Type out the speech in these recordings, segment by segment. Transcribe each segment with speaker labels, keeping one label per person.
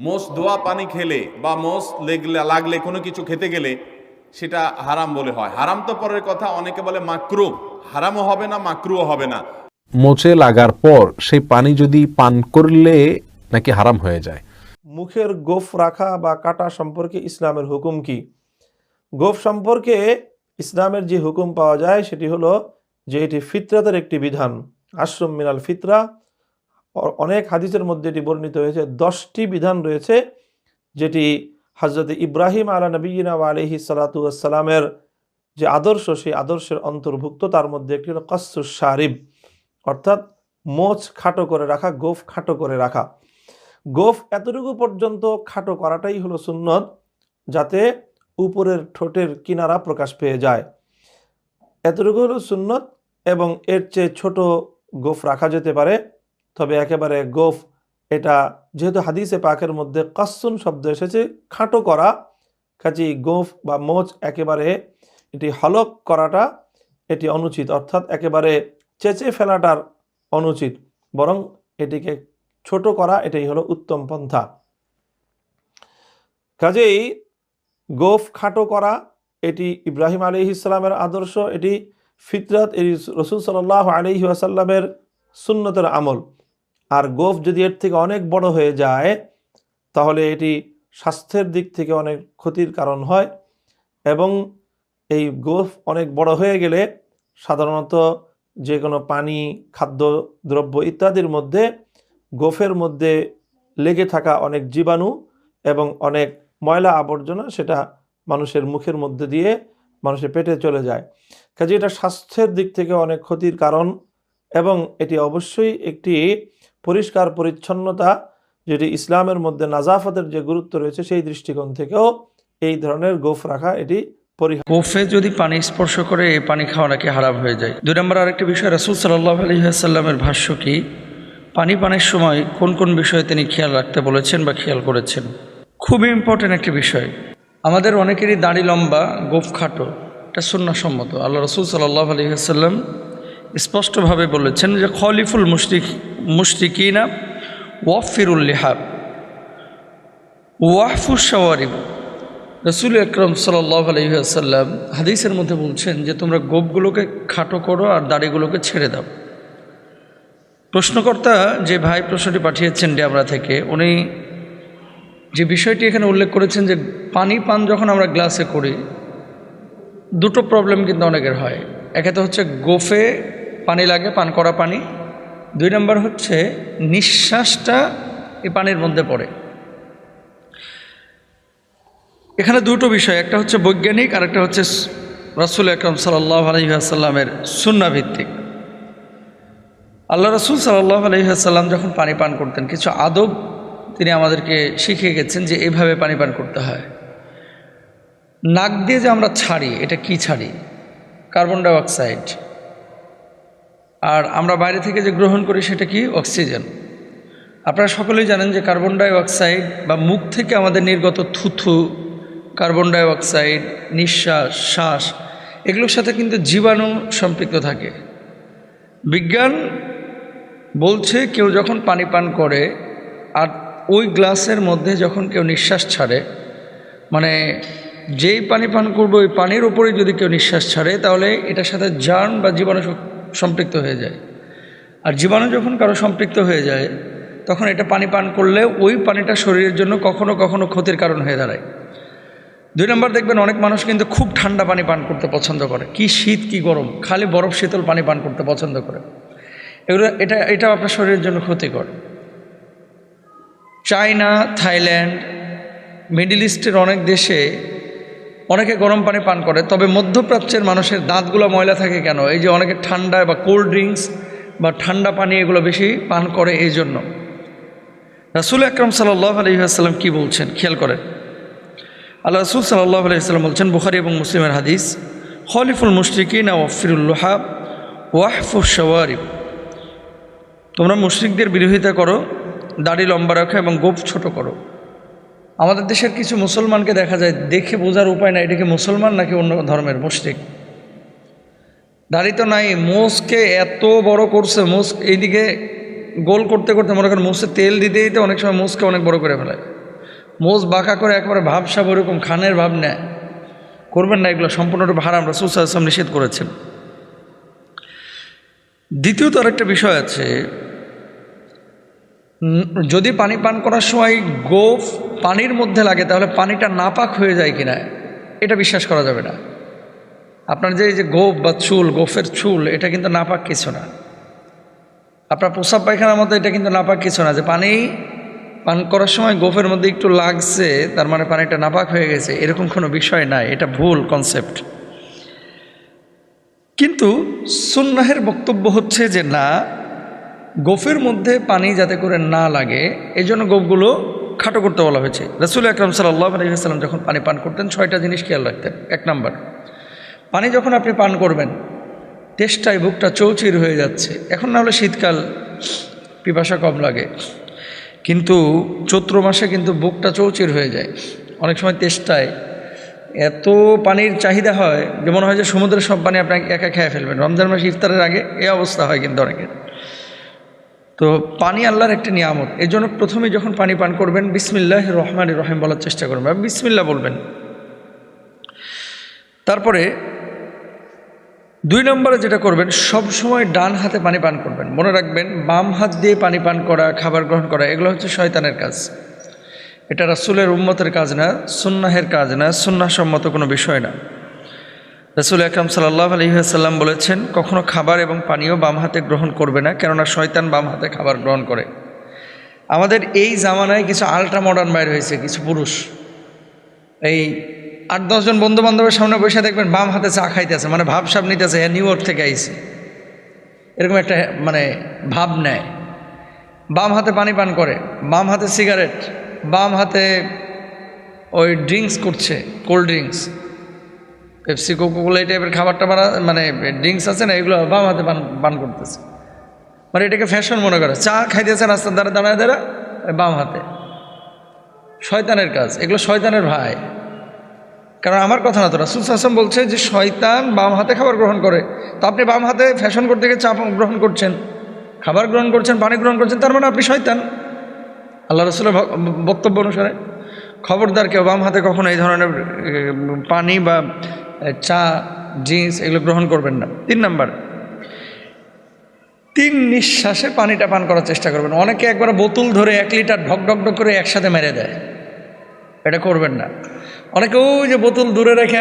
Speaker 1: মোষ দোয়া পানি খেলে বা মোষ লেগলে লাগলে কোনো কিছু খেতে গেলে সেটা হারাম বলে হয়। হারাম তো পরের কথা অনেকে বলে মাকরু। হারামও হবে না মাকরুও হবে না।
Speaker 2: মোচে লাগার পর সেই পানি যদি পান করলে নাকি হারাম হয়ে যায়।
Speaker 3: মুখের গোফ রাখা বা কাটা সম্পর্কে ইসলামের হুকুম কি? গোফ সম্পর্কে ইসলামের যে হুকুম পাওয়া যায় সেটি হলো যে এটি ফিতরাতের একটি বিধান। আশ্রম মিনাল ফিতরা অনেক হাদিসের মধ্যে এটি বর্ণিত হয়েছে। দশটি বিধান রয়েছে যেটি হজরত ইব্রাহিম আলা নবীনা আলহি সালাতামের যে আদর্শ, সেই আদর্শের অন্তর্ভুক্ত। তার মধ্যে একটি হলো শারিব, অর্থাৎ মোচ খাটো করে রাখা, গোফ খাটো করে রাখা। গোফ এতটুকু পর্যন্ত খাটো করাটাই হলো সুন্নত, যাতে উপরের ঠোঁটের কিনারা প্রকাশ পেয়ে যায়। এতটুকু হলো সুন্নত এবং এর চেয়ে ছোট গোফ রাখা যেতে পারে। তবে একেবারে গোফ, এটা যেহেতু হাদিসে পাকের মধ্যে কাসুন শব্দ এসেছে, খাটো করা কাজে গোফ বা মোচ একেবারে এটি হলক করাটা এটি অনুচিত, অর্থাৎ একেবারে চেঁচে ফেলাটার অনুচিত, বরং এটিকে ছোট করা এটাই হলো উত্তম পন্থা। কাজেই গোফ খাটো করা, এটি ইব্রাহিম আলী ইসলামের আদর্শ, এটি ফিতরাত রসুল সাল্লাহ আলহি আসাল্লামের সুন্নতের আমল। আর গোফ যদি এর থেকে অনেক বড় হয়ে যায়, তাহলে এটি স্বাস্থ্যের দিক থেকে অনেক ক্ষতির কারণ হয় এবং এই গোফ অনেক বড় হয়ে গেলে সাধারণত যে কোনো পানি, খাদ্য, দ্রব্য ইত্যাদির মধ্যে গোফের মধ্যে লেগে থাকা অনেক জীবাণু এবং অনেক ময়লা আবর্জনা সেটা মানুষের মুখের মধ্যে দিয়ে মানুষের পেটে চলে যায়। কাজে এটা স্বাস্থ্যের দিক থেকে অনেক ক্ষতির কারণ এবং এটি অবশ্যই একটি পরিষ্কার পরিচ্ছন্নতা, যেটি ইসলামের মধ্যে নাজাফতের যে গুরুত্ব রয়েছে, সেই দৃষ্টিকোণ থেকেও এই ধরনের গোফ রাখা, এটি
Speaker 4: কোফে যদি পানি স্পর্শ করে, এই পানি খাওয়া নাকি হারাম হয়ে যায়। দুই নম্বর আরেকটি বিষয়, রাসুল সাল্লাহ আলহিহাসাল্লামের ভাষ্য কি? পানি পানের সময় কোন কোন বিষয়ে তিনি খেয়াল রাখতে বলেছেন বা খেয়াল করেছেন? খুবই ইম্পর্টেন্ট একটি বিষয়। আমাদের অনেকেরই দাড়ি লম্বা, গোফ খাটো। এটা সুন্নাসম্মত। আল্লাহ রসুল সাল্লাহ আলহিহাসাল্লাম স্পষ্টভাবে বলেছেন যে খলিফুল মুশরিক মুশরিকিনা ওয়াফিরুল লিহাব। ওয়াহফুস শাওয়ারিব। রসুল আকরম আলহিহাসাল্লাম হাদিসের মধ্যে বলছেন যে তোমরা গোপগুলোকে খাটো করো আর দাড়িগুলোকে ছেড়ে দাও। প্রশ্নকর্তা যে ভাই প্রশ্নটি পাঠিয়েছেন ড্যাবরা থেকে, উনি যে বিষয়টি এখানে উল্লেখ করেছেন যে পানি পান যখন আমরা গ্লাসে করি, দুটো প্রবলেম কিন্তু অনেকের হয়। একে তো হচ্ছে গোফে পানি লাগে, পান করা পানি। দুই নম্বর হচ্ছে, নিঃশ্বাসটা এই পানির মধ্যে পড়ে। এখানে দুটো বিষয়, একটা হচ্ছে বৈজ্ঞানিক, আর একটা হচ্ছে রসুল আকরম সাল্লাহ আলহিহাসাল্লামের সুন্না ভিত্তিক আল্লাহ রসুল সাল্লাহ আলহিহাসাল্লাম যখন পানি পান করতেন, কিছু আদব তিনি আমাদেরকে শিখিয়ে গেছেন যে এভাবে পানি পান করতে হয়। নাক দিয়ে যে আমরা ছাড়ি, এটা কি ছাড়ি? Carbon dioxide. আর আমরা বাইরে থেকে যে গ্রহণ করি সেটা কি? অক্সিজেন। আপনারা সকলেই জানেন যে কার্বন ডাইঅক্সাইড বা মুখ থেকে আমাদের নির্গত থুথু, কার্বন ডাইঅক্সাইড, নিঃশ্বাস, শ্বাস, এগুলোর সাথে কিন্তু জীবাণু সম্পৃক্ত থাকে। বিজ্ঞান বলছে কেউ যখন পানি পান করে আর ওই গ্লাসের মধ্যে যখন কেউ নিঃশ্বাস ছাড়ে মানে যেই পানি পান করবে ওই পানির ওপরে যদি কেউ নিঃশ্বাস ছাড়ে, তাহলে এটার সাথে জার্ম বা জীবাণু সম্পৃক্ত হয়ে যায়। আর জীবাণু যখন কারও সম্পৃক্ত হয়ে যায়, তখন এটা পানি পান করলে ওই পানিটা শরীরের জন্য কখনো কখনো ক্ষতির কারণ হয়ে দাঁড়ায়। দুই নম্বর দেখবেন অনেক মানুষ কিন্তু খুব ঠান্ডা পানি পান করতে পছন্দ করে। কি শীত, কি গরম, খালি বরফ শীতল পানি পান করতে পছন্দ করে। এগুলো, এটা, এটাও আপনার শরীরের জন্য ক্ষতিকর। চায়না, থাইল্যান্ড, মিডিল ইস্টের অনেক দেশে অনেকে গরম পানি পান করে, তবে মধ্যপ্রাচ্যের মানুষের দাঁতগুলো ময়লা থাকে কেন? এই যে অনেকে ঠান্ডা বা কোল্ড ড্রিঙ্কস বা ঠান্ডা পানি এগুলো বেশি পান করে এই জন্য। রাসুল আকরম সাল্লাহ আলহিহাস্লাম কী বলছেন? খেয়াল করেন। আল্লাহ রসুল সাল্লাহ আলাইসাল্লাম বলছেন, বুখারি এবং মুসলিমের হাদিস, খলিফুল মুশরিকিন ওয়ফিরুল্লাহাব ওয়াহফু শওয়ারিব। তোমরা মুশরিকদের বিরোধিতা করো, দাড়ি লম্বা রাখো এবং গোপ ছোট করো। আমাদের দেশের কিছু মুসলমানকে দেখা যায়, দেখে বোঝার উপায় না এটাকে মুসলমান নাকি অন্য ধর্মের মুশরিক? দাড়ি তো নাই, মোষকে এত বড় করছে, মোষ এইদিকে গোল করতে করতে মনে করেন মোষে তেল দিতে দিতে অনেক সময় মোষকে অনেক বড় করে ফেলায়। মোজ বাঁকা করে একবারে ভাবসাব ওরকম খানের ভাব নেয়। করবেন না এগুলো, সম্পূর্ণরূপে হারাম, রাসুল সাল্লাম নিষেধ করেছেন। দ্বিতীয়ত আরেকটা বিষয় আছে যদি পানি পান করার সময় গোফ পানির মধ্যে লাগে, তাহলে পানিটা নাপাক হয়ে যায় কিনা, এটা বিশ্বাস করা যাবে না। আপনার যে যে গোফ বা চুল, গোফের চুল, এটা কিন্তু নাপাক কিছু না। আপনার প্রসাব পায়খানার মধ্যে এটা কিন্তু নাপাক কিছু না, যে পানি পান করার সময় গোফের মধ্যে একটু লাগছে, তার মানে পানিটা নাপাক হয়ে গেছে, এরকম কোনো বিষয় নাই, এটা ভুল কনসেপ্ট কিন্তু সুন্নাহের বক্তব্য হচ্ছে যে না গোফের মধ্যে পানি যাতে করে না লাগে এই জন্য গোফগুলো খাটো করতে বলা হয়েছে। রসুল আকরম সাল্লাহ আলহিহাস্লাম যখন পানি পান করতেন, ছয়টা জিনিস খেয়াল রাখতেন। এক নাম্বার, পানি যখন আপনি পান করবেন, তেষ্টায় বুকটা চৌচির হয়ে যাচ্ছে। এখন না হলে শীতকাল, পিপাসা কম লাগে। কিন্তু চৈত্র মাসে কিন্তু বুকটা চৌচির হয়ে যায়। অনেক সময় তেষ্টায় এত পানির চাহিদা হয় যে মনে হয় যে সমুদ্রের সব পানি আপনাকে একা খেয়ে ফেলবেন। রমজান মাসে ইফতারের আগে এই অবস্থা হয় কিন্তু অনেকের। তো পানি আল্লাহর একটি নিয়ামত। এই জন্য প্রথমে যখন পানি পান করবেন বিসমিল্লাহ রহমান রহিম বলার চেষ্টা করবেন বিসমিল্লা বলবেন। তারপরে দুই নম্বরে যেটা করবেন, সব সময় ডান হাতে পানি পান করবেন। মনে রাখবেন, বাম হাত দিয়ে পানি পান করা, খাবার গ্রহণ করা, এগুলো হচ্ছে শয়তানের কাজ। এটা রাসুলের উম্মতের কাজ না, সুন্নাহের কাজ না, সুন্নাহসম্মত কোনো বিষয় না। রাসুল আকরাম সাল্লাহ আলহিহাসাল্লাম বলেছেন, কখনো খাবার এবং পানীয় বাম হাতে গ্রহণ করবে না, কেননা শয়তান বাম হাতে খাবার গ্রহণ করে। আমাদের এই জামানায় কিছু আল্ট্রা মডার্ন বাইর হয়েছে, কিছু পুরুষ। এই আট দশজন বন্ধু বান্ধবের সামনে বসে দেখবেন বাম হাতে চা খাইতেছে মানে ভাব সাব নিতেছে হ্যাঁ নিউ ইয়র্ক থেকে আইছে। এরকম একটা মানে ভাব নেয়। বাম হাতে পানি পান করে, বাম হাতে সিগারেট বাম হাতে ওই ড্রিঙ্কস করছে কোল্ড ড্রিঙ্কস পেপসি কোকোকোলা এই টাইপের খাবার টাবার মানে ড্রিঙ্কস আছে না, এগুলো বাম হাতে পান পান করতেছে। মানে এটাকে ফ্যাশন মনে করে। চা খাইতেছে রাস্তার দ্বারা দাঁড়ায় দাঁড়া বাম হাতে। শয়তানের কাজ। এগুলো শয়তানের ভাই। কারণ আমার কথা না তো রাসুল হাসান বলছে যে শয়তান বাম হাতে খাবার গ্রহণ করে। তো আপনি বাম হাতে ফ্যাশন করতে গিয়ে চা গ্রহণ করছেন, খাবার গ্রহণ করছেন, পানি গ্রহণ করছেন, তার মানে আপনি শয়তান। আল্লাহ রসুলের বক্তব্য অনুসারে খবরদার কেউ বাম হাতে কখনো এই ধরনের পানি বা চা, জিন্স এগুলো গ্রহণ করবেন না। তিন নাম্বার, তিন নিঃশ্বাসে পানিটা পান করার চেষ্টা করবেন। অনেকে একবার বোতল ধরে এক লিটার ঢক ঢক ঢক করে একসাথে মেরে দেয়। এটা করবেন না। অনেকে ওই যে বোতল দূরে রেখে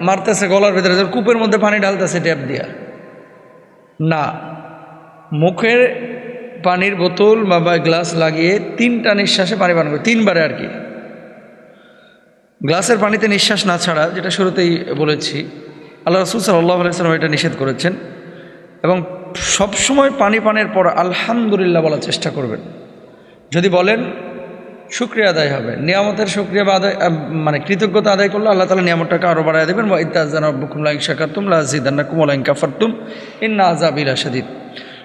Speaker 4: মারতেছে গলার ভিতরে কূপের মধ্যে পানি ঢালতেছে ট্যাপ দিয়া। না, মুখের পানির বোতল বা বা গ্লাস লাগিয়ে তিনটা নিঃশ্বাসে পানি পান করে তিনবারে আর কি। গ্লাসের পানিতে নিঃশ্বাস না ছাড়া, যেটা শুরুতেই বলেছি, আল্লাহ রসুল সাল্লাহ আলাইসালাম এটা নিষেধ করেছেন এবং সবসময় পানি পানের পর আলহামদুলিল্লাহ বলার চেষ্টা করবেন। যদি বলেন, শুক্রিয়া আদায় হবে, নিয়ামতের শুক্রিয়া বা আদায় মানে কৃতজ্ঞতা আদায় করলে আল্লাহ তালা নিয়ামতটাকে আরও বাড়ায় দেবেন। বা ইত্তাজানা বুকুমলা ইশাকাতুম লাজিদান্না কুমলাইন কাফারতুম ইন্না আজাবিল আসাদিদ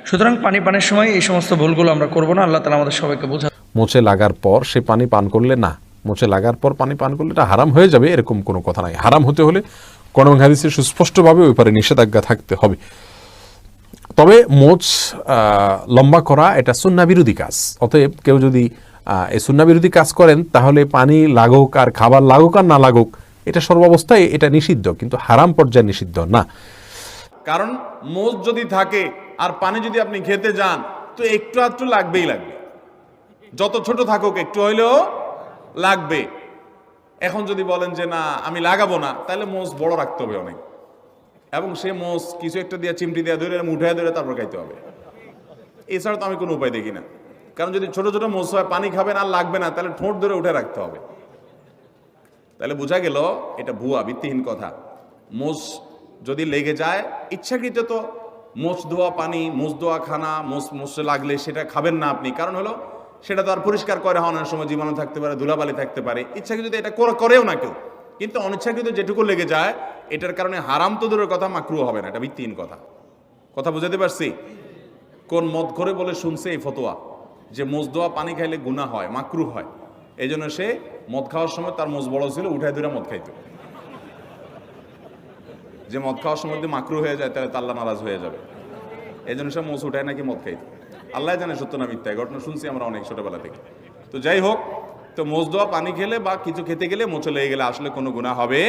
Speaker 4: সুতরাং পানি পানের সময় এই সমস্ত ভুলগুলো আমরা করব না, আল্লাহ তালা আমাদের সবাইকে বোঝা
Speaker 2: মুছে লাগার পর সে পানি পান করলে না। মোচে লাগার পর পানি পান করলে এটা হারাম হয়ে যাবে, এরকম কোনো কথা নাই। হারাম হতে হলে কোন হাদিসে সুস্পষ্টভাবে ওই পারে নিষেধাজ্ঞা থাকতে হবে। তবে মোচ লম্বা করা এটা সুন্না বিরোধী কাজ। অতএব কেউ যদি এই সুন্না বিরোধী কাজ করেন, তাহলে পানি লাগুক আর খাবার লাগুক আর না লাগুক, এটা সর্বাবস্থায় এটা নিষিদ্ধ, কিন্তু হারাম পর্যায়ে নিষিদ্ধ না।
Speaker 1: কারণ মোচ যদি থাকে আর পানি যদি আপনি খেতে যান, তো একটু আধটু লাগবেই লাগবে। যত ছোট থাকুক, একটু হইলেও লাগবে। এখন যদি বলেন যে, না, আমি লাগাবো না, তাহলে মোজ বড় রাখতে হবে অনেক। এবং সে মোজ কিছু একটা দিয়ে চিমটি দিয়ে ধরে উঠে ধরে তারপর খাইতে হবে। এছাড়া তো আমি কোনো উপায় দেখি না। কারণ যদি ছোট ছোট মোজ হয়, পানি খাবেন আর লাগবে না, তাহলে ঠোঁট ধরে উঠে রাখতে হবে। তাহলে বোঝা গেল, এটা ভুয়া, ভিত্তিহীন কথা। মোজ যদি লেগে যায়, ইচ্ছাকৃত তো মোচ ধোয়া পানি মোচ ধোয়া খানা মোচ মোচে লাগলে সেটা খাবেন না আপনি। কারণ হলো সেটা তো আর পরিষ্কার করে হওয়ার সময় জীবাণু থাকতে পারে, ধুলাবালি থাকতে পারে। ইচ্ছাকৃত এটা করে- করেও না কেউ। কিন্তু অনিচ্ছাকৃত যেটুকু লেগে যায়, এটার কারণে হারাম তো দূরের কথা মাকরু হবে না। এটা ভিত্তিহীন কথা। কথা বুঝাতে পারছি? কোন মদ করে বলে শুনছে এই ফতোয়া? যে মোজ দোয়া পানি খাইলে গুণা হয় মাকরু হয়। এই জন্য সে মদ খাওয়ার সময় তার মোজ বড় ছিল, উঠায় ধরে মদ খাইত। যে মদ খাওয়ার সময় যদি মাকরু হয়ে যায়, তাহলে তাল্লা নারাজ হয়ে যাবে। এই জন্য সে মোজ উঠায় নাকি মদ খাইতো? আল্লাহ জানে সত্য না মিথ্যা ঘটনা শুনছি আমরা অনেক ছোটবেলা থেকে। তো যাই হোক, তো মোজ দেওয়া পানি খেলে বা কিছু খেতে গেলে মোচে লেগে গেলে আসলে কোনো গুণা হবে